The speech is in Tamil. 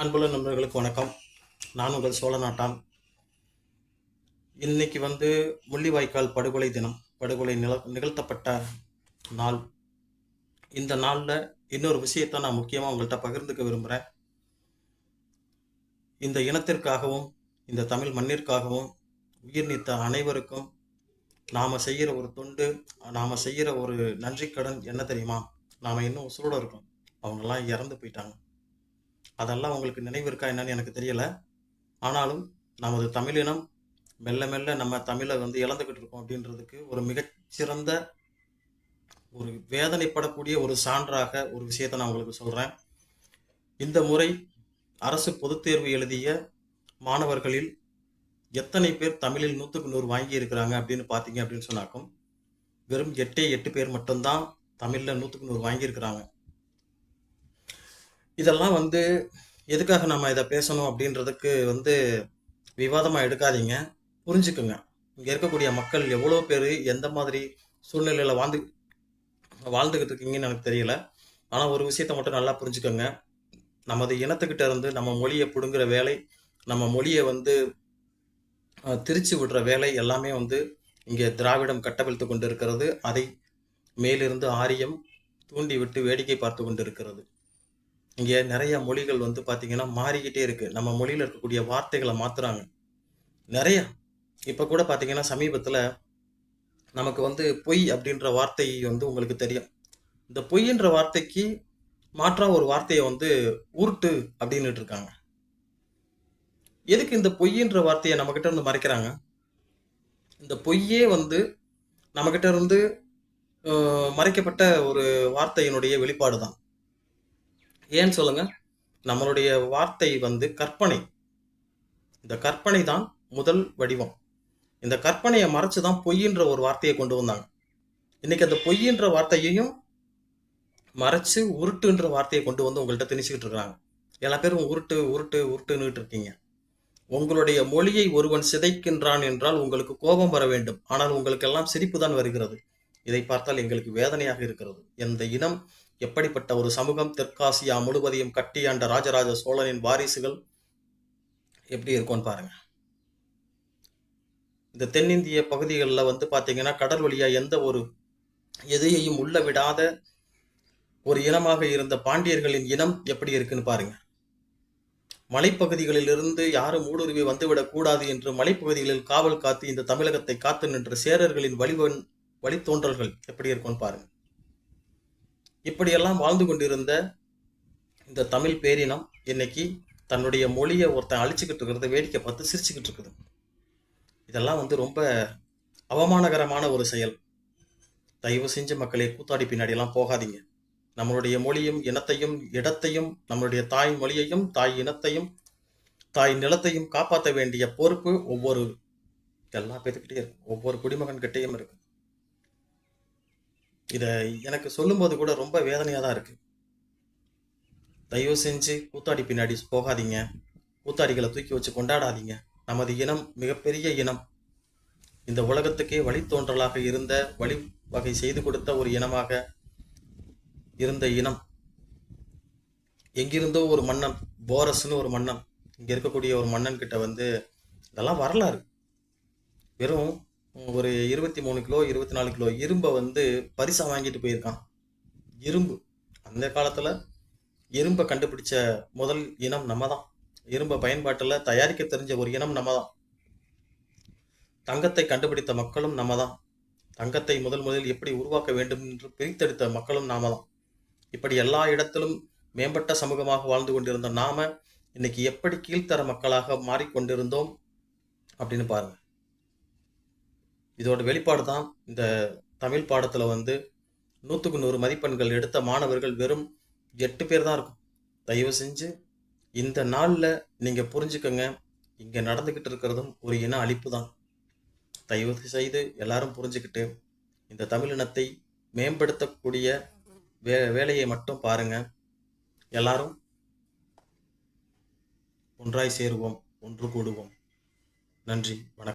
அன்புள்ள நண்பர்களுக்கு வணக்கம். நான் உங்கள் சோழ நாட்டான் இன்னைக்கு வந்து முள்ளிவாய்க்கால் படுகொலை தினம் படுகொலை நில நிகழ்த்தப்பட்ட நாள். இந்த நாளில் இன்னொரு விஷயத்தை நான் முக்கியமாக உங்கள்கிட்ட பகிர்ந்துக்க விரும்புகிறேன் இந்த இனத்திற்காகவும் இந்த தமிழ் மண்ணிற்காகவும் உயிர் நீத்த அனைவருக்கும் நாம் செய்கிற ஒரு தொண்டு நாம் செய்கிற ஒரு நன்றிக்கடன் என்ன தெரியுமா? நாம் இன்னும் உசுரோடு இருக்கோம். அவங்கெல்லாம் இறந்து போயிட்டாங்க. அதெல்லாம் உங்களுக்கு நினைவு இருக்கா என்னன்னு எனக்கு தெரியலை. ஆனாலும் நமது தமிழினம் மெல்ல மெல்ல நம்ம தமிழை வந்து இழந்துக்கிட்டு இருக்கோம் அப்படின்றதுக்கு ஒரு மிகச்சிறந்த ஒரு வேதனைப்படக்கூடிய ஒரு சான்றாக ஒரு விஷயத்தை நான் உங்களுக்கு சொல்கிறேன் இந்த முறை அரசு பொதுத் தேர்வு எழுதிய மாணவர்களில் எத்தனை பேர் தமிழில் நூற்றுக்கு நூறு வாங்கி இருக்கிறாங்க அப்படின்னு பார்த்தீங்க அப்படின்னு சொன்னாக்கும் வெறும் எட்டே எட்டு பேர் மட்டும்தான் தமிழில் நூற்றுக்கு நூறு வாங்கியிருக்கிறாங்க இதெல்லாம் வந்து எதுக்காக நம்ம இதை பேசணும் அப்படின்றதுக்கு வந்து விவாதமாக எடுக்காதீங்க. புரிஞ்சுக்குங்க. இங்கே இருக்கக்கூடிய மக்கள் எவ்வளோ பேர் எந்த மாதிரி சூழ்நிலையில் வாழ்ந்து வாழ்ந்துக்கிட்டு இருக்கீங்கன்னு எனக்கு தெரியல. ஆனால் ஒரு விஷயத்த மட்டும் நல்லா புரிஞ்சுக்கோங்க. நமது இனத்துக்கிட்ட இருந்து நம்ம மொழியை பிடுங்குற வேலை நம்ம மொழியை வந்து திரிச்சு விடுற வேலை எல்லாமே வந்து இங்கே திராவிடம் கட்டவிழ்த்து கொண்டு இருக்கிறது அதை மேலிருந்து ஆரியம் தூண்டி விட்டு வேடிக்கை பார்த்து கொண்டு இருக்கிறது இங்கே நிறைய மொழிகள் வந்து பார்த்தீங்கன்னா மாறிக்கிட்டே இருக்குது நம்ம மொழியில் இருக்கக்கூடிய வார்த்தைகளை மாற்றுறாங்க நிறைய. இப்போ கூட பார்த்தீங்கன்னா சமீபத்தில் நமக்கு வந்து பொய் அப்படின்ற வார்த்தை வந்து உங்களுக்கு தெரியும். இந்த பொய்ன்ற வார்த்தைக்கு மாற்றாக ஒரு வார்த்தையை வந்து உருட்டு அப்படின்னுட்டு இருக்காங்க. எதுக்கு இந்த பொய்ன்ற வார்த்தையை நம்மக்கிட்ட இருந்து மறைக்கிறாங்க? இந்த பொய்யே வந்து நம்மக்கிட்ட இருந்து மறைக்கப்பட்ட ஒரு வார்த்தையினுடைய வெளிப்பாடு தான் ஏன்னு சொல்லுங்க? நம்மளுடைய வார்த்தை வந்து கற்பனை. இந்த கற்பனை தான் முதல் வடிவம். இந்த கற்பனையை மறைச்சு தான் பொய்ன்ற ஒரு வார்த்தையை கொண்டு வந்தாங்க. இன்னைக்கு அந்த பொய்ன்ற வார்த்தையையும் மறைச்சு உருட்டுன்ற வார்த்தையை கொண்டு வந்து உங்கள்கிட்ட திணிச்சுக்கிட்டு இருக்கிறாங்க. எல்லா பேரும் உருட்டு உருட்டு உருட்டுன்னுட்டு இருக்கீங்க. உங்களுடைய மொழியை ஒருவன் சிதைக்கின்றான் என்றால் உங்களுக்கு கோபம் வர வேண்டும். ஆனால் உங்களுக்கெல்லாம் சிரிப்பு தான் வருகிறது. இதை பார்த்தால் எங்களுக்கு வேதனையாக இருக்கிறது. எந்த இனம் எப்படிப்பட்ட ஒரு சமூகம் தெற்காசியா முழுவதையும் கட்டியாண்ட ராஜராஜ சோழனின் வாரிசுகள் எப்படி இருக்கும்னு பாருங்க. இந்த தென்னிந்திய பகுதிகளில் வந்து பார்த்தீங்கன்னா கடல் வழியாக எந்த ஒரு எதையையும் உள்ள விடாத ஒரு இனமாக இருந்த பாண்டியர்களின் இனம் எப்படி இருக்குன்னு பாருங்க. மலைப்பகுதிகளிலிருந்து யாரும் ஊடுருவி வந்துவிடக்கூடாது என்று மலைப்பகுதிகளில் காவல் காத்து இந்த தமிழகத்தை காத்து நின்ற சேரர்களின் வழிவன் வழித்தோன்றல்கள் எப்படி இருக்கும்னு பாருங்க. இப்படியெல்லாம் வாழ்ந்து கொண்டிருந்த இந்த தமிழ் பேரினம் இன்னைக்கு தன்னுடைய மொழியை ஒருத்தன் அழிச்சுக்கிட்டு இருக்கிறத வேடிக்கை பார்த்து சிரிச்சுக்கிட்டு இருக்குது. இதெல்லாம் வந்து ரொம்ப அவமானகரமான ஒரு செயல். தயவு செஞ்சு மக்களை கூத்தாடி பின்னாடியெல்லாம் போகாதீங்க. நம்மளுடைய மொழியும் இனத்தையும் இடத்தையும் நம்மளுடைய தாய் மொழியையும் தாய் இனத்தையும் தாய் நிலத்தையும் காப்பாற்ற வேண்டிய பொறுப்பு ஒவ்வொரு எல்லா பேர்த்துக்கிட்டே இருக்கும் ஒவ்வொரு குடிமகன்கிட்டேயும் இருக்கு. இதை எனக்கு சொல்லும்போது கூட ரொம்ப வேதனையாக தான் இருக்குது தயவு செஞ்சு கூத்தாடி பின்னாடி போகாதீங்க. கூத்தாடிகளை தூக்கி வச்சு கொண்டாடாதீங்க. நமது இனம் மிகப்பெரிய இனம். இந்த உலகத்துக்கே வழித்தோன்றலாக இருந்த வழி வகை செய்து கொடுத்த ஒரு இனமாக இருந்த இனம். எங்கிருந்தோ ஒரு மன்னன் போரஸ்னு ஒரு மன்னன் இங்கே இருக்கக்கூடிய ஒரு மன்னன் கிட்ட வந்து இதெல்லாம் வரலாறு. வெறும் ஒரு இருபத்தி மூணு கிலோ இருபத்தி நாலு கிலோ இரும்பை வந்து பரிசாக வாங்கிட்டு போயிருக்கான். இரும்பு. அந்த காலத்தில் இரும்பை கண்டுபிடிச்ச முதல் இனம் நம்ம தான் இரும்பை பயன்பாட்டில் தயாரிக்க தெரிஞ்ச ஒரு இனம் நம்ம தான் தங்கத்தை கண்டுபிடித்த மக்களும் நம்ம தான் தங்கத்தை முதல் முதலில் எப்படி உருவாக்க வேண்டும் என்று பிரித்தெடுத்த மக்களும் நாம தான் இப்படி எல்லா இடத்திலும் மேம்பட்ட சமூகமாக வாழ்ந்து கொண்டிருந்த நாம இன்னைக்கு எப்படி கீழ்த்தர மக்களாக மாறிக்கொண்டிருந்தோம் அப்படின்னு பாருங்க. இதோட வெளிப்பாடு தான் இந்த தமிழ் பாடத்தில் வந்து நூற்றுக்கு நூறு மதிப்பெண்கள் எடுத்த மாணவர்கள் வெறும் எட்டு பேர் தான் இருக்கும். தயவு செஞ்சு இந்த நாளில் நீங்கள் புரிஞ்சுக்கோங்க. இங்கே நடந்துக்கிட்டு இருக்கிறதும் ஒரு இன அழிப்பு தான். தயவு செய்து எல்லாரும் புரிஞ்சுக்கிட்டு இந்த தமிழினத்தை மேம்படுத்தக்கூடிய வே வேலையை மட்டும் பாருங்க. எல்லாரும் ஒன்றாய் சேருவோம் ஒன்று கூடுவோம். நன்றி வணக்கம்.